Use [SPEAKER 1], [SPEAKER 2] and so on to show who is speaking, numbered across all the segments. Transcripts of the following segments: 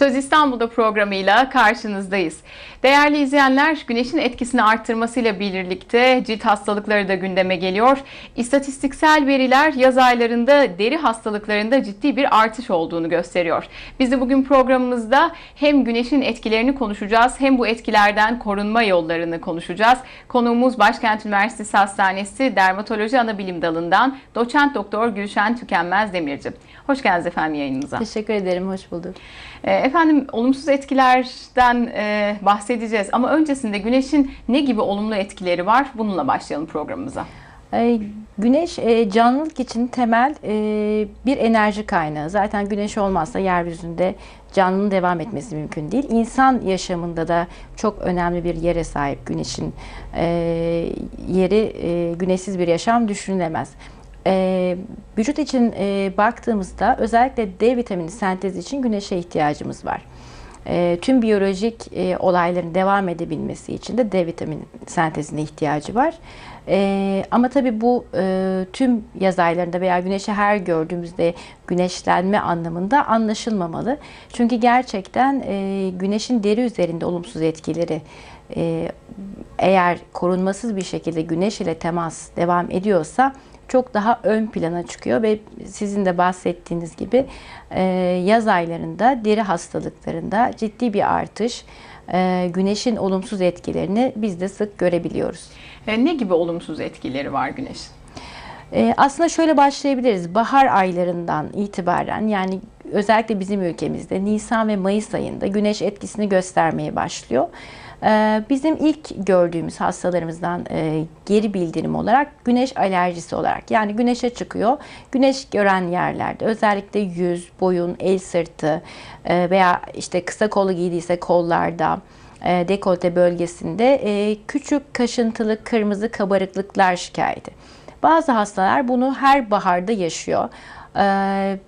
[SPEAKER 1] Söz İstanbul'da programıyla karşınızdayız. Değerli izleyenler, güneşin etkisini arttırmasıyla birlikte cilt hastalıkları da gündeme geliyor. İstatistiksel veriler yaz aylarında deri hastalıklarında ciddi bir artış olduğunu gösteriyor. Biz de bugün programımızda hem güneşin etkilerini konuşacağız hem bu etkilerden korunma yollarını konuşacağız. Konuğumuz Başkent Üniversitesi Hastanesi Dermatoloji Anabilim Dalı'ndan doçent doktor Gülşen Tükenmez Demirci. Hoş geldiniz efendim yayınımıza.
[SPEAKER 2] Teşekkür ederim, hoş bulduk.
[SPEAKER 1] E, efendim olumsuz etkilerden e, bahsedeceğiz ama öncesinde güneşin ne gibi olumlu etkileri var? Bununla başlayalım programımıza.
[SPEAKER 2] E, güneş canlılık için temel bir enerji kaynağı. Zaten güneş olmazsa yeryüzünde canlının devam etmesi mümkün değil. İnsan yaşamında da çok önemli bir yere sahip güneşin yeri. Güneşsiz bir yaşam düşünülemez. E, vücut için e, baktığımızda özellikle D vitamini sentezi için güneşe ihtiyacımız var. E, tüm biyolojik e, olayların devam edebilmesi için de D vitamini sentezine ihtiyacı var. E, ama tabii bu e, tüm yaz aylarında veya güneşi her gördüğümüzde güneşlenme anlamında anlaşılmamalı. Çünkü gerçekten e, güneşin deri üzerinde olumsuz etkileri e, eğer korunmasız bir şekilde güneş ile temas devam ediyorsa çok daha ön plana çıkıyor ve sizin de bahsettiğiniz gibi e, yaz aylarında deri hastalıklarında ciddi bir artış, e, güneşin olumsuz etkilerini biz de sık görebiliyoruz.
[SPEAKER 1] E, ne gibi olumsuz etkileri var güneşin?
[SPEAKER 2] aslında şöyle başlayabiliriz. Bahar aylarından itibaren yani özellikle bizim ülkemizde Nisan ve Mayıs ayında güneş etkisini göstermeye başlıyor. Ee, bizim ilk gördüğümüz hastalarımızdan e, geri bildirim olarak güneş alerjisi olarak yani güneşe çıkıyor. Güneş gören yerlerde özellikle yüz, boyun, el sırtı e, veya işte kısa kolu giydiyse kollarda e, dekolte bölgesinde küçük kaşıntılı kırmızı kabarıklıklar şikayeti. Bazı hastalar bunu her baharda yaşıyor.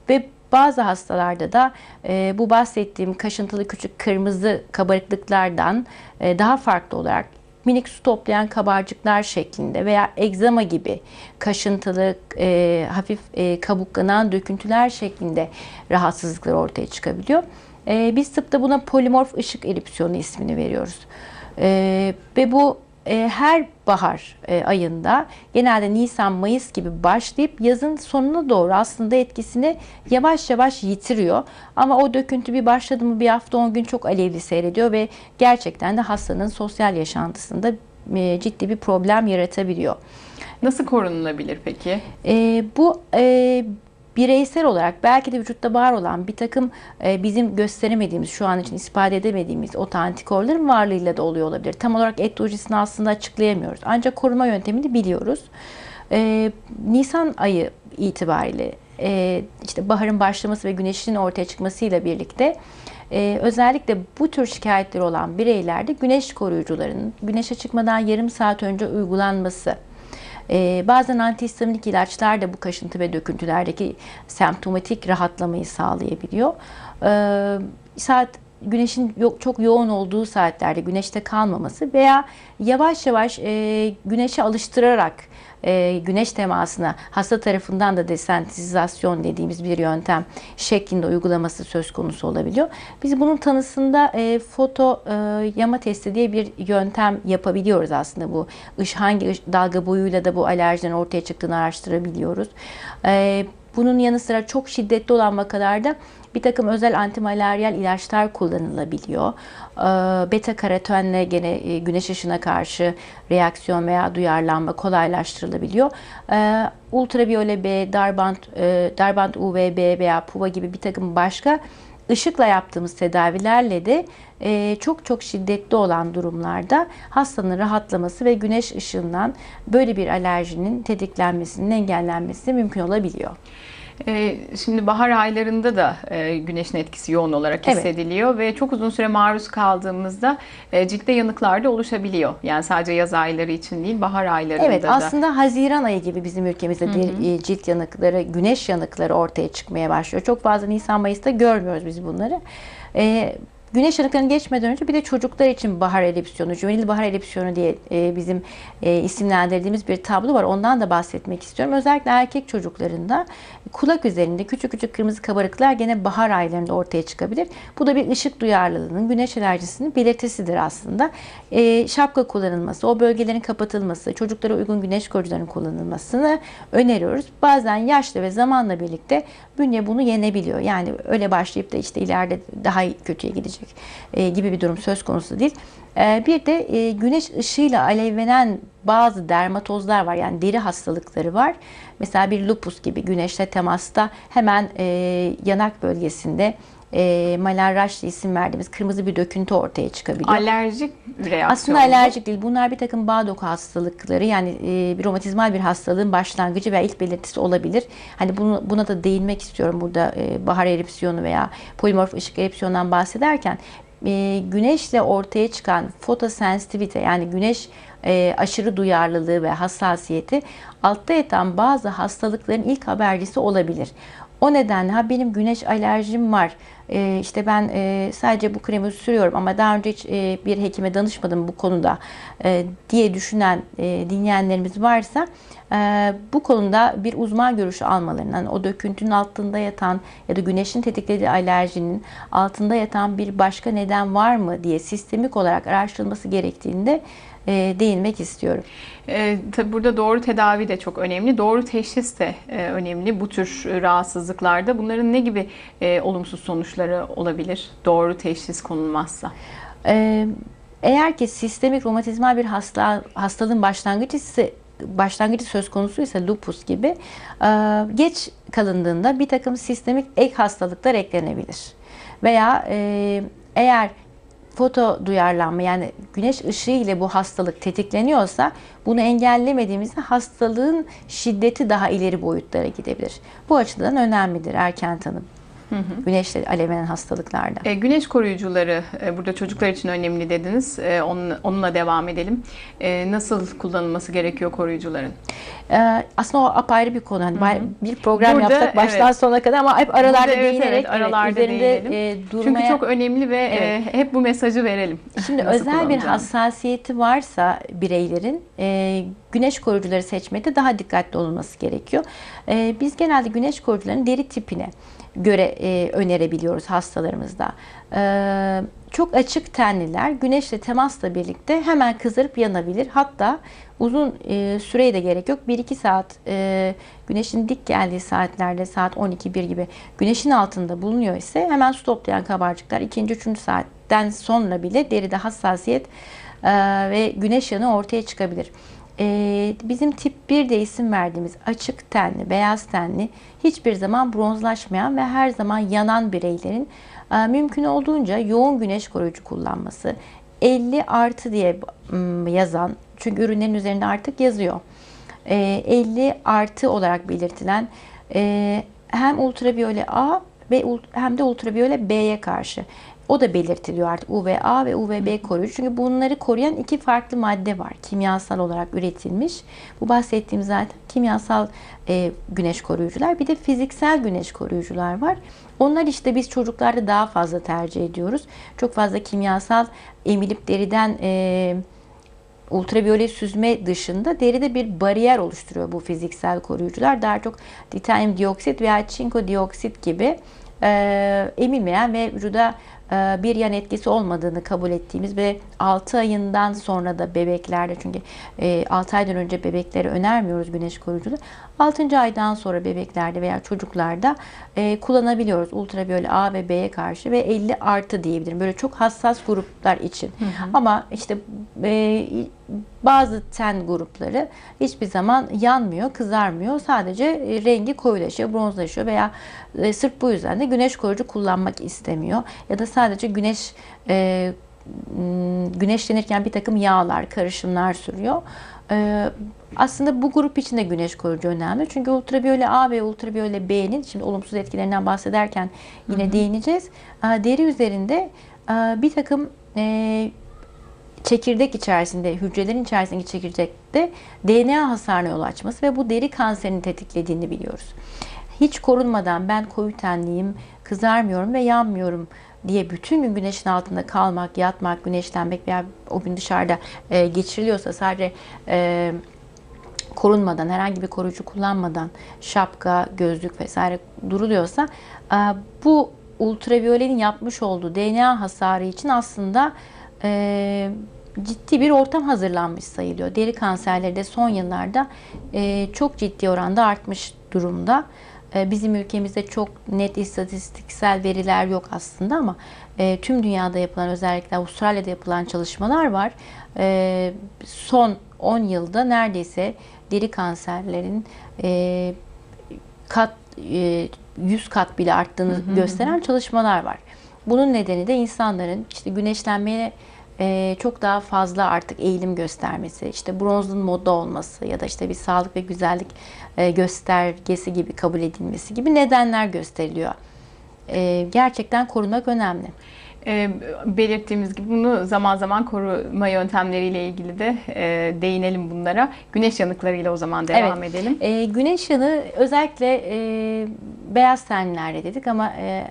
[SPEAKER 2] Ve bazı hastalarda da e, bu bahsettiğim kaşıntılı küçük kırmızı kabarıklıklardan e, daha farklı olarak minik su toplayan kabarcıklar şeklinde veya egzama gibi kaşıntılı, e, hafif e, kabuklanan döküntüler şeklinde rahatsızlıklar ortaya çıkabiliyor. E, biz tıpta buna polimorf ışık erupsiyonu ismini veriyoruz. E, ve bu her bahar e, ayında genelde Nisan, Mayıs gibi başlayıp yazın sonuna doğru aslında etkisini yavaş yavaş yitiriyor. Ama o döküntü bir başladı mı bir hafta 10 gün çok alevli seyrediyor ve gerçekten de hastanın sosyal yaşantısında e, ciddi bir problem yaratabiliyor.
[SPEAKER 1] Nasıl korunulabilir peki?
[SPEAKER 2] E, bu e, bireysel olarak belki de vücutta var olan bir takım e, bizim gösteremediğimiz, şu an için ispat edemediğimiz o antikorların varlığıyla da oluyor olabilir. Tam olarak etolojisini aslında açıklayamıyoruz. Ancak koruma yöntemini biliyoruz. E, Nisan ayı itibariyle e, işte baharın başlaması ve güneşin ortaya çıkmasıyla birlikte özellikle bu tür şikayetleri olan bireylerde güneş koruyucularının güneşe çıkmadan yarım saat önce uygulanması ee, bazen antihistaminik ilaçlar da bu kaşıntı ve döküntülerdeki semptomatik rahatlamayı sağlayabiliyor. Ee, saat güneşin çok yoğun olduğu saatlerde güneşte kalmaması veya yavaş yavaş e, güneşe alıştırarak e, güneş temasına hasta tarafından da desensitizasyon dediğimiz bir yöntem şeklinde uygulaması söz konusu olabiliyor. Biz bunun tanısında e, foto e, yama testi diye bir yöntem yapabiliyoruz aslında bu. Iş, hangi dalga boyuyla da bu alerjinin ortaya çıktığını araştırabiliyoruz. E, bunun yanı sıra çok şiddetli olan vakalarda bir takım özel antimaleryal ilaçlar kullanılabiliyor. Ee, beta karotenle gene e, güneş ışığına karşı reaksiyon veya duyarlanma kolaylaştırılabiliyor. Ee, ultraviyole B, darbant, e, darbant UVB veya PUVA gibi bir takım başka ışıkla yaptığımız tedavilerle de e, çok çok şiddetli olan durumlarda hastanın rahatlaması ve güneş ışığından böyle bir alerjinin tetiklenmesinin engellenmesi mümkün olabiliyor.
[SPEAKER 1] Ee, şimdi bahar aylarında da e, güneşin etkisi yoğun olarak hissediliyor evet. ve çok uzun süre maruz kaldığımızda e, ciltte yanıklar da oluşabiliyor. Yani sadece yaz ayları için değil, bahar aylarında
[SPEAKER 2] evet,
[SPEAKER 1] da.
[SPEAKER 2] Evet, aslında Haziran ayı gibi bizim ülkemizde hı hı. E, cilt yanıkları, güneş yanıkları ortaya çıkmaya başlıyor. Çok fazla Nisan Mayıs'ta görmüyoruz biz bunları. Güneş yanıklarını geçmeden önce bir de çocuklar için bahar erupsiyonu, juvenil bahar erupsiyonu diye e, bizim e, isimlendirdiğimiz bir tablo var. Ondan da bahsetmek istiyorum. Özellikle erkek çocuklarında kulak üzerinde küçük küçük kırmızı kabarıklar gene bahar aylarında ortaya çıkabilir. Bu da bir ışık duyarlılığının, güneş alerjisinin belirtisidir aslında. E, şapka kullanılması, o bölgelerin kapatılması, çocuklara uygun güneş koruyucuların kullanılmasını öneriyoruz. Bazen yaşlı ve zamanla birlikte bünye bunu yenebiliyor. Yani öyle başlayıp da işte ileride daha kötüye gidecek e, gibi bir durum söz konusu değil. E, bir de e, güneş ışığıyla alevlenen bazı dermatozlar var. Yani deri hastalıkları var. Mesela bir lupus gibi güneşle temasta hemen e, yanak bölgesinde e, malarraş isim verdiğimiz kırmızı bir döküntü ortaya çıkabiliyor.
[SPEAKER 1] Alerjik reaksiyon.
[SPEAKER 2] Aslında alerjik değil. Bunlar bir takım bağ doku hastalıkları yani e, bir romatizmal bir hastalığın başlangıcı veya ilk belirtisi olabilir. Hani bunu, buna da değinmek istiyorum burada e, bahar erupsiyonu veya polimorf ışık erupsiyonundan bahsederken e, güneşle ortaya çıkan fotosensitivite yani güneş e, aşırı duyarlılığı ve hassasiyeti altta yatan bazı hastalıkların ilk habercisi olabilir. O nedenle ha benim güneş alerjim var. Ee, işte ben e, sadece bu kremi sürüyorum ama daha önce hiç e, bir hekime danışmadım bu konuda e, diye düşünen e, dinleyenlerimiz varsa e, bu konuda bir uzman görüşü almalarını, yani o döküntünün altında yatan ya da güneşin tetiklediği alerjinin altında yatan bir başka neden var mı diye sistemik olarak araştırılması gerektiğinde e, değinmek istiyorum.
[SPEAKER 1] E, tabi burada doğru tedavi de çok önemli. Doğru teşhis de e, önemli bu tür rahatsızlıklarda. Bunların ne gibi e, olumsuz sonuçları olabilir doğru teşhis konulmazsa?
[SPEAKER 2] E, eğer ki sistemik romatizmal bir hasta, hastalığın başlangıcı ise başlangıcı söz konusu ise lupus gibi e, geç kalındığında bir takım sistemik ek hastalıklar eklenebilir. Veya e, eğer foto duyarlanma yani güneş ışığı ile bu hastalık tetikleniyorsa bunu engellemediğimizde hastalığın şiddeti daha ileri boyutlara gidebilir. Bu açıdan önemlidir erken tanım. Hı hı. Güneşle alevlenen hastalıklarda.
[SPEAKER 1] E, güneş koruyucuları e, burada çocuklar için önemli dediniz. E, onun, onunla devam edelim. E, nasıl kullanılması gerekiyor koruyucuların?
[SPEAKER 2] E, aslında o apayrı bir konu. Hani hı hı. Bir program burada, yapsak baştan evet. sona kadar ama hep aralarda burada, değinerek evet,
[SPEAKER 1] aralarda
[SPEAKER 2] evet, üzerinde
[SPEAKER 1] e, durmaya... Çünkü çok önemli ve evet. e, hep bu mesajı verelim.
[SPEAKER 2] Şimdi özel bir hassasiyeti varsa bireylerin e, güneş koruyucuları seçmede daha dikkatli olunması gerekiyor. E, biz genelde güneş koruyucularının deri tipine göre e, önerebiliyoruz hastalarımızda. E, çok açık tenliler güneşle temasla birlikte hemen kızarıp yanabilir. Hatta uzun e, süreye de gerek yok. 1-2 saat e, güneşin dik geldiği saatlerde saat 12-1 gibi güneşin altında bulunuyor ise hemen stoplayan kabarcıklar 2. 3. saatten sonra bile deride hassasiyet e, ve güneş yanığı ortaya çıkabilir e, bizim tip 1 de isim verdiğimiz açık tenli, beyaz tenli, hiçbir zaman bronzlaşmayan ve her zaman yanan bireylerin e, mümkün olduğunca yoğun güneş koruyucu kullanması, 50 artı diye yazan, çünkü ürünlerin üzerinde artık yazıyor. E, 50 artı olarak belirtilen e, hem ultraviyole A ve hem de ultraviyole B'ye karşı o da belirtiliyor artık UVA ve UVB koruyucu. Çünkü bunları koruyan iki farklı madde var. Kimyasal olarak üretilmiş. Bu bahsettiğim zaten kimyasal e, güneş koruyucular. Bir de fiziksel güneş koruyucular var. Onlar işte biz çocuklarda daha fazla tercih ediyoruz. Çok fazla kimyasal emilip deriden e, ultraviyole süzme dışında deride bir bariyer oluşturuyor bu fiziksel koruyucular. Daha çok titanyum dioksit veya çinko dioksit gibi e, emilmeyen ve vücuda bir yan etkisi olmadığını kabul ettiğimiz ve 6 ayından sonra da bebeklerde çünkü 6 e, aydan önce bebeklere önermiyoruz güneş koruyuculuğu. 6. aydan sonra bebeklerde veya çocuklarda e, kullanabiliyoruz ultraviyole A ve B'ye karşı ve 50 artı diyebilirim. Böyle çok hassas gruplar için. Hı hı. Ama işte e, bazı ten grupları hiçbir zaman yanmıyor, kızarmıyor. Sadece e, rengi koyulaşıyor, bronzlaşıyor veya e, sırf bu yüzden de güneş koruyucu kullanmak istemiyor. Ya da sadece güneş e, güneşlenirken bir takım yağlar, karışımlar sürüyor. E, aslında bu grup için de güneş koruyucu önemli. Çünkü ultraviyole A ve ultraviyole B'nin şimdi olumsuz etkilerinden bahsederken yine hı hı. değineceğiz. Deri üzerinde bir takım çekirdek içerisinde, hücrelerin içerisindeki çekirdekte DNA hasarına yol açması ve bu deri kanserini tetiklediğini biliyoruz. Hiç korunmadan ben koyu tenliyim, kızarmıyorum ve yanmıyorum diye bütün gün güneşin altında kalmak, yatmak, güneşlenmek veya o gün dışarıda e, geçiriliyorsa sadece e, korunmadan, herhangi bir koruyucu kullanmadan şapka, gözlük vesaire duruluyorsa e, bu ultraviyolenin yapmış olduğu DNA hasarı için aslında e, ciddi bir ortam hazırlanmış sayılıyor. Deri kanserleri de son yıllarda e, çok ciddi oranda artmış durumda. E, bizim ülkemizde çok net istatistiksel veriler yok aslında ama e, tüm dünyada yapılan özellikle Avustralya'da yapılan çalışmalar var. E, son 10 yılda neredeyse deri kanserlerin e, kat e, 100 kat bile arttığını gösteren çalışmalar var. Bunun nedeni de insanların işte güneşlenmeye e, çok daha fazla artık eğilim göstermesi, işte bronzun moda olması ya da işte bir sağlık ve güzellik e, göstergesi gibi kabul edilmesi gibi nedenler gösteriliyor. E, gerçekten korumak önemli.
[SPEAKER 1] E, belirttiğimiz gibi bunu zaman zaman koruma yöntemleriyle ilgili de e, değinelim bunlara. Güneş yanıklarıyla o zaman devam
[SPEAKER 2] Evet.
[SPEAKER 1] edelim.
[SPEAKER 2] E, güneş yanığı özellikle e, beyaz tenlilerde dedik ama e,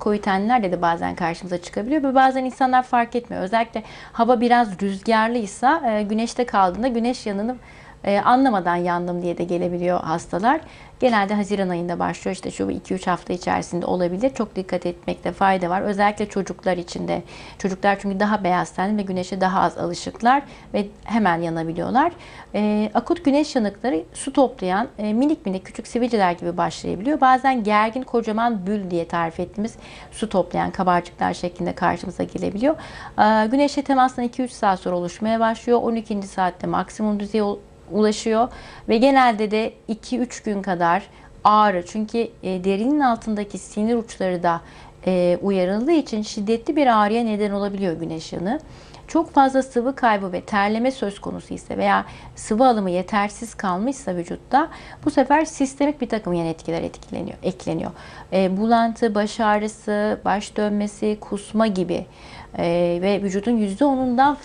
[SPEAKER 2] koyu tenlilerde de bazen karşımıza çıkabiliyor ve bazen insanlar fark etmiyor. Özellikle hava biraz rüzgarlıysa e, güneşte kaldığında güneş yanını e, anlamadan yandım diye de gelebiliyor hastalar. Genelde Haziran ayında başlıyor. İşte şu 2-3 hafta içerisinde olabilir. Çok dikkat etmekte fayda var. Özellikle çocuklar için de. Çocuklar çünkü daha beyaz tenli ve güneşe daha az alışıklar ve hemen yanabiliyorlar. E, akut güneş yanıkları su toplayan e, minik minik küçük sivilceler gibi başlayabiliyor. Bazen gergin kocaman bül diye tarif ettiğimiz su toplayan kabarcıklar şeklinde karşımıza gelebiliyor. E, güneşe temastan 2-3 saat sonra oluşmaya başlıyor. 12. saatte maksimum düzeye ulaşıyor ve genelde de 2-3 gün kadar ağrı çünkü e, derinin altındaki sinir uçları da e, uyarıldığı için şiddetli bir ağrıya neden olabiliyor güneş yanığı. Çok fazla sıvı kaybı ve terleme söz konusu ise veya sıvı alımı yetersiz kalmışsa vücutta bu sefer sistemik bir takım yan etkiler etkileniyor, ekleniyor. E, bulantı, baş ağrısı, baş dönmesi, kusma gibi e, ve vücudun %10'undan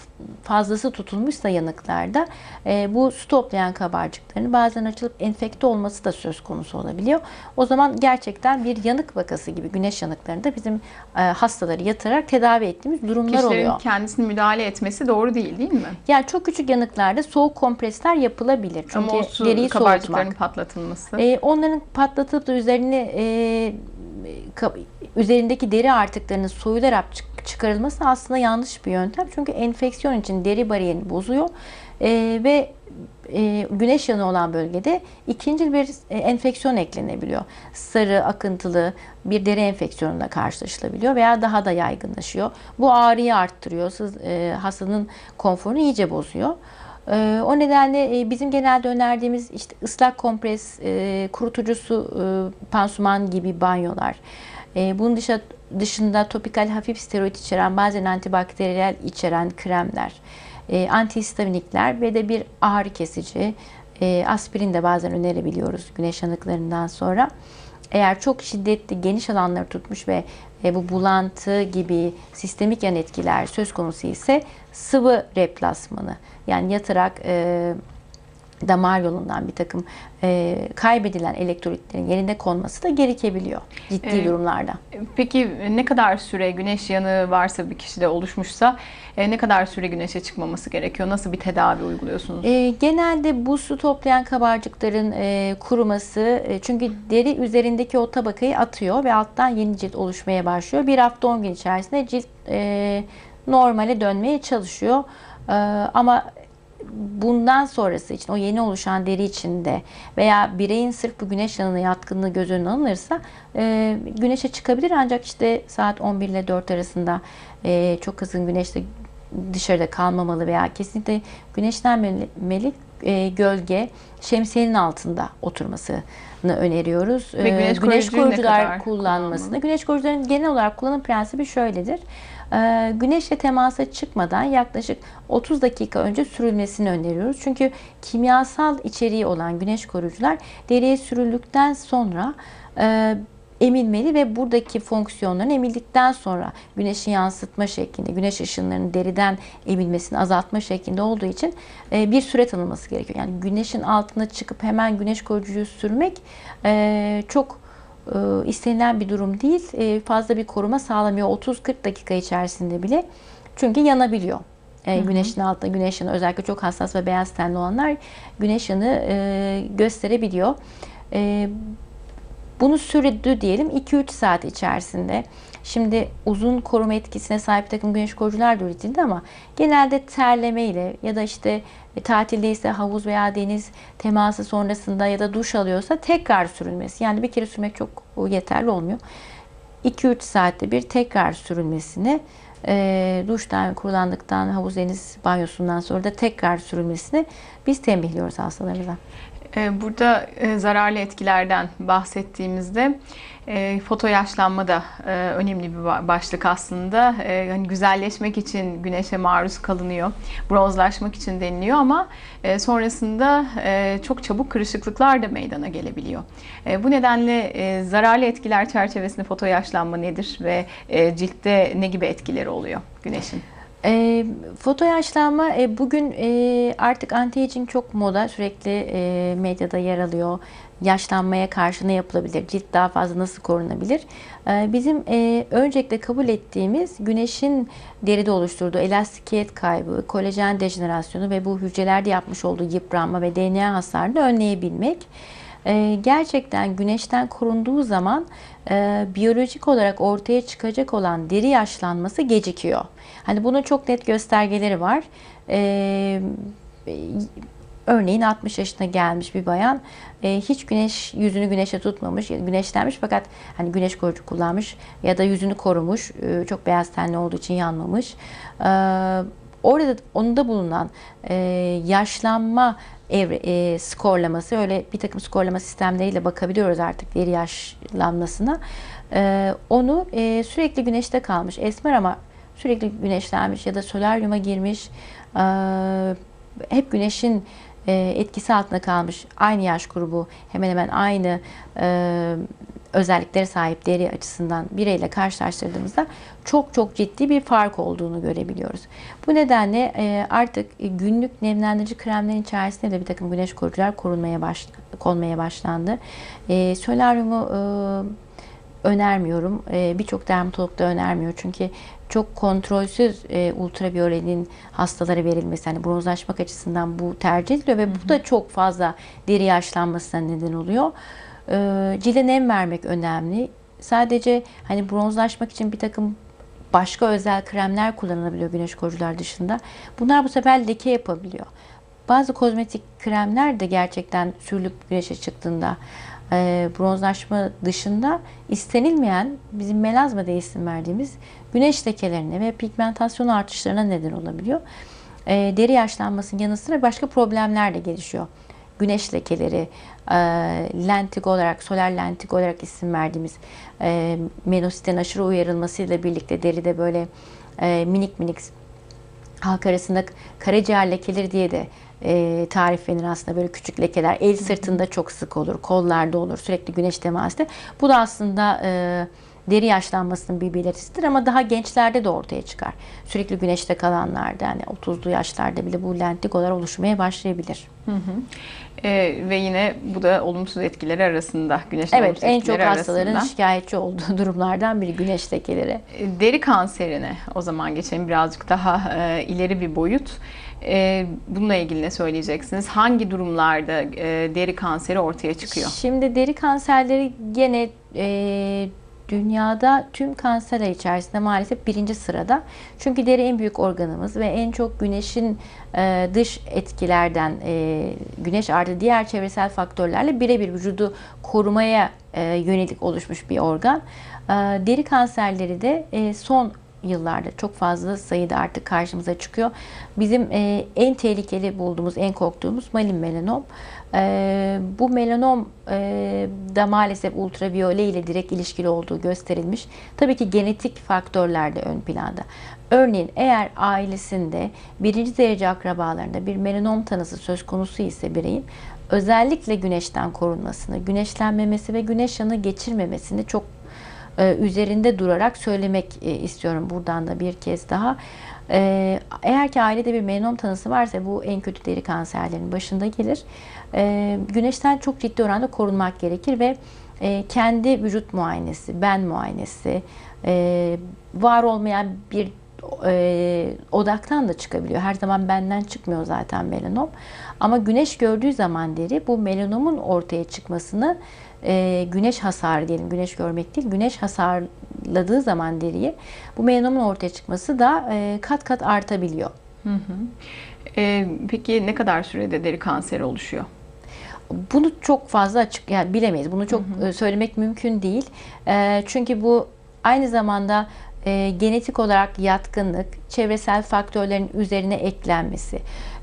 [SPEAKER 2] fazlası tutulmuşsa yanıklarda e, bu su toplayan kabarcıkların bazen açılıp enfekte olması da söz konusu olabiliyor. O zaman gerçekten bir yanık vakası gibi güneş yanıklarında bizim e, hastaları yatırarak tedavi ettiğimiz durumlar
[SPEAKER 1] Kişilerin
[SPEAKER 2] oluyor.
[SPEAKER 1] kendisini müdahale etmesi doğru değil değil mi?
[SPEAKER 2] Yani çok küçük yanıklarda soğuk kompresler yapılabilir. Çünkü
[SPEAKER 1] Ama o su
[SPEAKER 2] deriyi
[SPEAKER 1] kabarcıkların
[SPEAKER 2] soğutmak.
[SPEAKER 1] patlatılması.
[SPEAKER 2] E, onların patlatıp da üzerine e, üzerindeki deri artıklarının soyularak çık- çıkarılması aslında yanlış bir yöntem. Çünkü enfeksiyon için deri bariyerini bozuyor E, ve e, güneş yanığı olan bölgede ikinci bir e, enfeksiyon eklenebiliyor. Sarı, akıntılı bir deri enfeksiyonuna karşılaşılabiliyor veya daha da yaygınlaşıyor. Bu ağrıyı arttırıyor, sız- e, hastanın konforunu iyice bozuyor. Ee, o nedenle e, bizim genelde önerdiğimiz işte ıslak kompres, e, kurutucu su, e, pansuman gibi banyolar. E, bunun dışında topikal hafif steroid içeren, bazen antibakteriyel içeren kremler, e, antihistaminikler ve de bir ağrı kesici, e, aspirin de bazen önerebiliyoruz güneş yanıklarından sonra. Eğer çok şiddetli geniş alanları tutmuş ve e, bu bulantı gibi sistemik yan etkiler söz konusu ise sıvı replasmanı yani yatarak e, damar yolundan bir takım e, kaybedilen elektrolitlerin yerine konması da gerekebiliyor ciddi
[SPEAKER 1] Evet.
[SPEAKER 2] durumlarda.
[SPEAKER 1] Peki ne kadar süre güneş yanığı varsa bir kişide oluşmuşsa e, ne kadar süre güneşe çıkmaması gerekiyor? Nasıl bir tedavi uyguluyorsunuz?
[SPEAKER 2] E, genelde bu su toplayan kabarcıkların e, kuruması e, çünkü deri üzerindeki o tabakayı atıyor ve alttan yeni cilt oluşmaya başlıyor. Bir hafta 10 gün içerisinde cilt e, normale dönmeye çalışıyor. E, ama bundan sonrası için o yeni oluşan deri içinde veya bireyin sırf bu güneş yanığına yatkınlığı göz önüne alınırsa e, güneşe çıkabilir ancak işte saat 11 ile 4 arasında e, çok kızgın güneşte dışarıda kalmamalı veya kesinlikle güneşlenmeli e, gölge şemsiyenin altında oturmasını öneriyoruz.
[SPEAKER 1] Ve
[SPEAKER 2] E,
[SPEAKER 1] güneş
[SPEAKER 2] güneş
[SPEAKER 1] koruyucuyu ne
[SPEAKER 2] koruyucular kullanmasını.
[SPEAKER 1] kullanmalı?
[SPEAKER 2] Güneş koruyucuların genel olarak kullanım prensibi şöyledir. E, güneşle temasa çıkmadan yaklaşık 30 dakika önce sürülmesini öneriyoruz. Çünkü kimyasal içeriği olan güneş koruyucular deriye sürüldükten sonra e, emilmeli ve buradaki fonksiyonların emildikten sonra güneşi yansıtma şeklinde, güneş ışınlarının deriden emilmesini azaltma şeklinde olduğu için e, bir süre tanınması gerekiyor. Yani güneşin altına çıkıp hemen güneş koruyucuyu sürmek e, çok istenilen bir durum değil. E, fazla bir koruma sağlamıyor 30-40 dakika içerisinde bile. Çünkü yanabiliyor. E, güneşin altında güneş yanı özellikle çok hassas ve beyaz tenli olanlar güneş yanı e, gösterebiliyor. E, bunu sürdü diyelim 2-3 saat içerisinde. Şimdi uzun koruma etkisine sahip takım güneş koruyucular da üretildi ama genelde terleme ile ya da işte tatildeyse havuz veya deniz teması sonrasında ya da duş alıyorsa tekrar sürülmesi. Yani bir kere sürmek çok yeterli olmuyor. 2-3 saatte bir tekrar sürülmesini e, duştan, kurulandıktan, havuz deniz banyosundan sonra da tekrar sürülmesini biz tembihliyoruz hastalarımıza.
[SPEAKER 1] Ee, Burada e, zararlı etkilerden bahsettiğimizde e, foto yaşlanma da e, önemli bir ba- başlık aslında. Hani güzelleşmek için güneşe maruz kalınıyor, bronzlaşmak için deniliyor ama sonrasında çok çabuk kırışıklıklar da meydana gelebiliyor. Bu nedenle zararlı etkiler çerçevesinde foto yaşlanma nedir ve ciltte ne gibi etkileri oluyor güneşin?
[SPEAKER 2] E, foto yaşlanma e, bugün e, artık anti-aging çok moda sürekli e, medyada yer alıyor. Yaşlanmaya karşı ne yapılabilir? Cilt daha fazla nasıl korunabilir? E, bizim e, öncelikle kabul ettiğimiz güneşin deride oluşturduğu elastikiyet kaybı, kolajen dejenerasyonu ve bu hücrelerde yapmış olduğu yıpranma ve DNA hasarını önleyebilmek. E, gerçekten güneşten korunduğu zaman e, biyolojik olarak ortaya çıkacak olan deri yaşlanması gecikiyor. Hani bunun çok net göstergeleri var. E, örneğin 60 yaşına gelmiş bir bayan e, hiç güneş yüzünü güneşe tutmamış, güneşlenmiş fakat hani güneş koruyucu kullanmış ya da yüzünü korumuş, e, çok beyaz tenli olduğu için yanmamış. E, orada onda bulunan yaşlanma evre, e, skorlaması öyle bir takım skorlama sistemleriyle bakabiliyoruz artık deri yaşlanmasına. E, onu e, sürekli güneşte kalmış esmer ama sürekli güneşlenmiş ya da solaryuma girmiş e, hep güneşin e, etkisi altında kalmış aynı yaş grubu hemen hemen aynı e, özelliklere sahip deri açısından bireyle karşılaştırdığımızda çok çok ciddi bir fark olduğunu görebiliyoruz. Bu nedenle e, artık günlük nemlendirici kremlerin içerisinde de bir takım güneş koruyucular korunmaya baş, konmaya başlandı. E, solaryumu e, önermiyorum. Birçok dermatolog da önermiyor. Çünkü çok kontrolsüz e, ultraviyolenin hastalara verilmesi, hani bronzlaşmak açısından bu tercih ediliyor ve bu da çok fazla deri yaşlanmasına neden oluyor. E, cilde nem vermek önemli. Sadece hani bronzlaşmak için bir takım başka özel kremler kullanılabiliyor güneş koruyucular dışında. Bunlar bu sefer leke yapabiliyor. Bazı kozmetik kremler de gerçekten sürülüp güneşe çıktığında e, bronzlaşma dışında istenilmeyen bizim melazma diye isim verdiğimiz güneş lekelerine ve pigmentasyon artışlarına neden olabiliyor. E, deri yaşlanmasının yanı sıra başka problemler de gelişiyor. Güneş lekeleri, e, lentik olarak, solar lentik olarak isim verdiğimiz e, menositin aşırı uyarılmasıyla birlikte deride böyle e, minik minik halk arasında karaciğer lekeleri diye de e, tariflenir aslında böyle küçük lekeler. El sırtında çok sık olur, kollarda olur, sürekli güneş teması. Bu da aslında e, deri yaşlanmasının bir belirtisidir ama daha gençlerde de ortaya çıkar. Sürekli güneşte kalanlarda yani 30'lu yaşlarda bile bu lentikolar oluşmaya başlayabilir.
[SPEAKER 1] Hı hı. Ee, ve yine bu da olumsuz etkileri arasında. Güneşin
[SPEAKER 2] Evet
[SPEAKER 1] olumsuz
[SPEAKER 2] en çok
[SPEAKER 1] etkileri
[SPEAKER 2] hastaların
[SPEAKER 1] arasında.
[SPEAKER 2] şikayetçi olduğu durumlardan biri güneş lekeleri.
[SPEAKER 1] E, Deri kanserine o zaman geçelim birazcık daha e, ileri bir boyut. E, bununla ilgili ne söyleyeceksiniz? Hangi durumlarda e, deri kanseri ortaya çıkıyor?
[SPEAKER 2] Şimdi deri kanserleri gene e, dünyada tüm kanserler içerisinde maalesef birinci sırada. Çünkü deri en büyük organımız ve en çok güneşin e, dış etkilerden, e, güneş artı diğer çevresel faktörlerle birebir vücudu korumaya e, yönelik oluşmuş bir organ. Deri kanserleri de son yıllarda çok fazla sayıda artık karşımıza çıkıyor. Bizim e, en tehlikeli bulduğumuz, en korktuğumuz malin melanom. E, bu melanom e, da maalesef ultraviyole ile direkt ilişkili olduğu gösterilmiş. Tabii ki genetik faktörler de ön planda. Örneğin eğer ailesinde birinci derece akrabalarında bir melanom tanısı söz konusu ise bireyin özellikle güneşten korunmasını, güneşlenmemesi ve güneş yanı geçirmemesini çok üzerinde durarak söylemek e, istiyorum buradan da bir kez daha. E, eğer ki ailede bir melanom tanısı varsa bu en kötü deri kanserlerinin başında gelir. E, güneşten çok ciddi oranda korunmak gerekir ve e, kendi vücut muayenesi, ben muayenesi, e, var olmayan bir e, odaktan da çıkabiliyor. Her zaman benden çıkmıyor zaten melanom. Ama güneş gördüğü zaman deri bu melanomun ortaya çıkmasını e, güneş hasarı diyelim. Güneş görmek değil, güneş hasarladığı zaman deriyi bu melanomun ortaya çıkması da e, kat kat artabiliyor.
[SPEAKER 1] Ee, peki ne kadar sürede deri kanseri oluşuyor?
[SPEAKER 2] Bunu çok fazla açık yani bilemeyiz. Bunu çok e, söylemek mümkün değil. E, çünkü bu aynı zamanda e, genetik olarak yatkınlık, çevresel faktörlerin üzerine eklenmesi.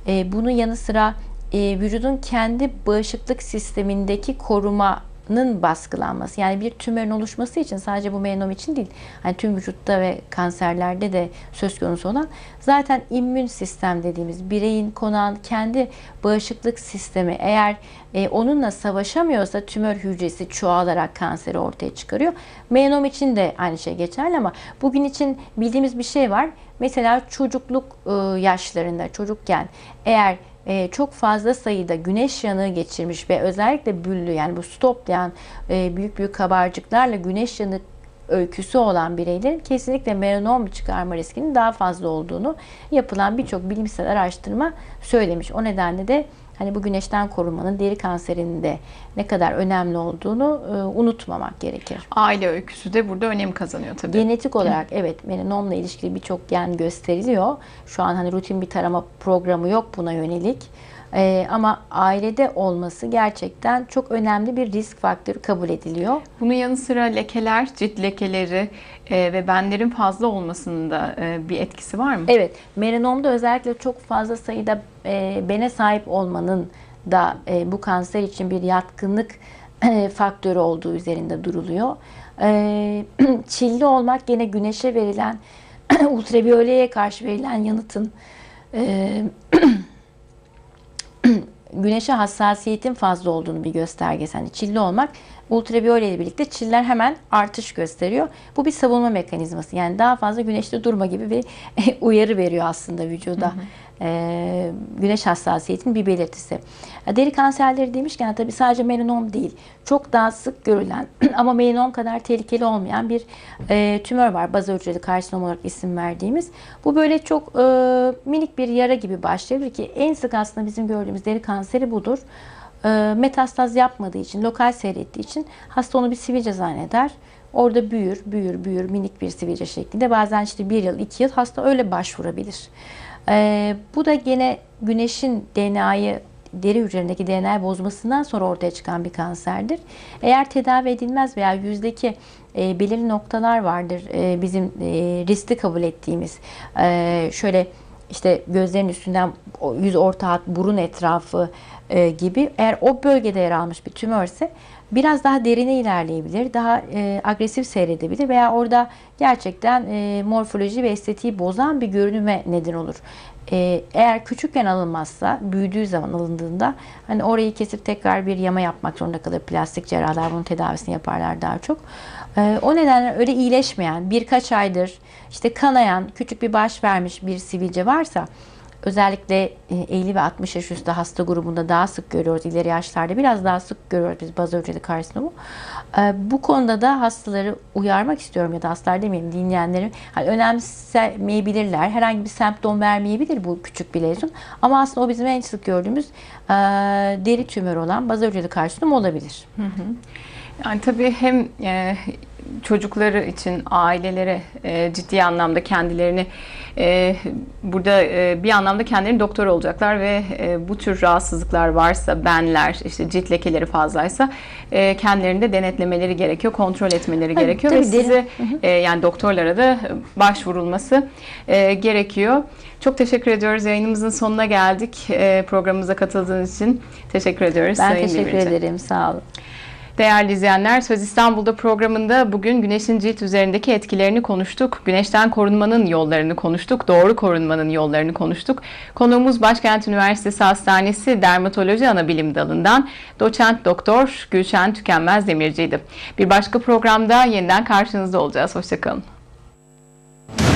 [SPEAKER 2] E, bunun yanı sıra e, vücudun kendi bağışıklık sistemindeki korumanın baskılanması. Yani bir tümörün oluşması için sadece bu melanom için değil. Hani tüm vücutta ve kanserlerde de söz konusu olan zaten immün sistem dediğimiz bireyin konan kendi bağışıklık sistemi eğer e, onunla savaşamıyorsa tümör hücresi çoğalarak kanseri ortaya çıkarıyor. Melanom için de aynı şey geçerli ama bugün için bildiğimiz bir şey var. Mesela çocukluk e, yaşlarında çocukken eğer e, çok fazla sayıda güneş yanığı geçirmiş ve özellikle büllü yani bu stoplayan e, büyük büyük kabarcıklarla güneş yanığı öyküsü olan bireylerin kesinlikle melanom çıkarma riskinin daha fazla olduğunu yapılan birçok bilimsel araştırma söylemiş. O nedenle de hani bu güneşten korunmanın deri kanserinde ne kadar önemli olduğunu e, unutmamak gerekir.
[SPEAKER 1] Aile öyküsü de burada önem kazanıyor tabii.
[SPEAKER 2] Genetik olarak evet melanomla ilişkili birçok gen gösteriliyor. Şu an hani rutin bir tarama programı yok buna yönelik. Ee, ama ailede olması gerçekten çok önemli bir risk faktörü kabul ediliyor.
[SPEAKER 1] Bunun yanı sıra lekeler, cilt lekeleri e, ve benlerin fazla olmasının da e, bir etkisi var mı?
[SPEAKER 2] Evet, melanomda özellikle çok fazla sayıda e, bene sahip olmanın da e, bu kanser için bir yatkınlık e, faktörü olduğu üzerinde duruluyor. E, çilli olmak gene güneşe verilen ultraviyoleye karşı verilen yanıtın e, güneşe hassasiyetin fazla olduğunu bir göstergesi. Hani çilli olmak ultraviyole ile birlikte çiller hemen artış gösteriyor. Bu bir savunma mekanizması. Yani daha fazla güneşte durma gibi bir uyarı veriyor aslında vücuda. Ee, güneş hassasiyetinin bir belirtisi. Deri kanserleri demişken tabii sadece melanom değil. Çok daha sık görülen ama melanom kadar tehlikeli olmayan bir e, tümör var. Baza hücreli karsinom olarak isim verdiğimiz. Bu böyle çok e, minik bir yara gibi başlayabilir ki en sık aslında bizim gördüğümüz deri kanseri budur. E, metastaz yapmadığı için, lokal seyrettiği için hasta onu bir sivilce zanneder. Orada büyür, büyür, büyür minik bir sivilce şeklinde. Bazen işte bir yıl, iki yıl hasta öyle başvurabilir. Ee, bu da gene güneşin DNA'yı deri hücrelerindeki DNA bozmasından sonra ortaya çıkan bir kanserdir. Eğer tedavi edilmez veya yüzdeki e, belirli noktalar vardır e, bizim e, riskli kabul ettiğimiz e, şöyle işte gözlerin üstünden yüz orta hat, burun etrafı e, gibi eğer o bölgede yer almış bir tümörse biraz daha derine ilerleyebilir, daha e, agresif seyredebilir veya orada gerçekten e, morfoloji ve estetiği bozan bir görünüme neden olur. E, eğer küçükken alınmazsa, büyüdüğü zaman alındığında hani orayı kesip tekrar bir yama yapmak zorunda kalır. Plastik cerrahlar bunun tedavisini yaparlar daha çok. E, o nedenle öyle iyileşmeyen, birkaç aydır işte kanayan, küçük bir baş vermiş bir sivilce varsa özellikle e, 50 ve 60 yaş üstü hasta grubunda daha sık görüyoruz. İleri yaşlarda biraz daha sık görüyoruz biz baza hücreli karsinomu. E, Bu konuda da hastaları uyarmak istiyorum ya da hastalar demeyeyim dinleyenlerim. Hani önemsemeyebilirler. Herhangi bir semptom vermeyebilir bu küçük bir lezyon. Ama aslında o bizim en sık gördüğümüz e, deri tümörü olan baza hücreli karsinom olabilir.
[SPEAKER 1] Yani tabii hem e, çocukları için ailelere e, ciddi anlamda kendilerini e, burada e, bir anlamda kendilerini doktor olacaklar ve e, bu tür rahatsızlıklar varsa benler işte cilt lekeleri fazlaysa e, kendilerini de denetlemeleri gerekiyor, kontrol etmeleri
[SPEAKER 2] Tabii,
[SPEAKER 1] gerekiyor ve size e, yani doktorlara da başvurulması e, gerekiyor. Çok teşekkür ediyoruz. Yayınımızın sonuna geldik. E, programımıza katıldığınız için teşekkür ediyoruz.
[SPEAKER 2] Ben
[SPEAKER 1] Sayın
[SPEAKER 2] teşekkür
[SPEAKER 1] Demirci.
[SPEAKER 2] ederim. Sağ olun.
[SPEAKER 1] Değerli izleyenler, Söz İstanbul'da programında bugün güneşin cilt üzerindeki etkilerini konuştuk. Güneşten korunmanın yollarını konuştuk. Doğru korunmanın yollarını konuştuk. Konuğumuz Başkent Üniversitesi Hastanesi Dermatoloji Anabilim Dalı'ndan doçent doktor Gülşen Tükenmez Demirci'ydi. Bir başka programda yeniden karşınızda olacağız. Hoşçakalın.